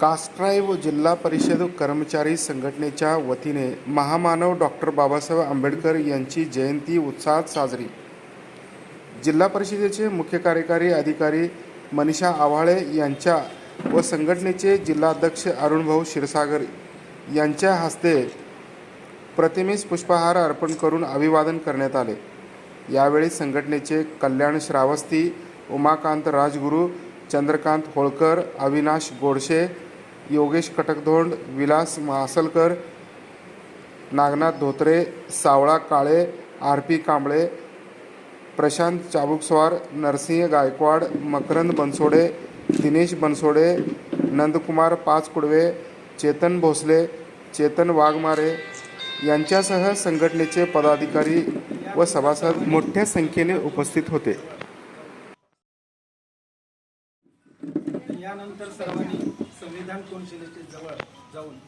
कास्ट्राईव्ह जिल्हा परिषद कर्मचारी संघटनेच्या वतीने महामानव डॉक्टर बाबासाहेब आंबेडकर यांची जयंती उत्साहात साजरी. जिल्हा परिषदेचे मुख्य कार्यकारी अधिकारी मनीषा आव्हाळे यांच्या व संघटनेचे जिल्हाध्यक्ष अरुणभाऊ क्षीरसागर यांच्या हस्ते प्रतिमेस पुष्पहार अर्पण करून अभिवादन करण्यात आले. यावेळी संघटनेचे कल्याण श्रावस्ती उमाकांत राजगुरू चंद्रकांत होळकर अविनाश गोडशे योगेश कटकधोंड विलास महासलकर नागनाथ धोत्रे सावळा काळे आर पी कांबळे प्रशांत चाबुकस्वार नरसिंह गायकवाड मकरंद बनसोडे दिनेश बनसोडे नंदकुमार पाचकुडवे चेतन भोसले चेतन वाघमारे यांच्यासह संघटनेचे पदाधिकारी व सभासद मोठ्या संख्येने उपस्थित होते. यानंतर सर्वांनी संविधान कोनशिलेच्या जवळ जाऊन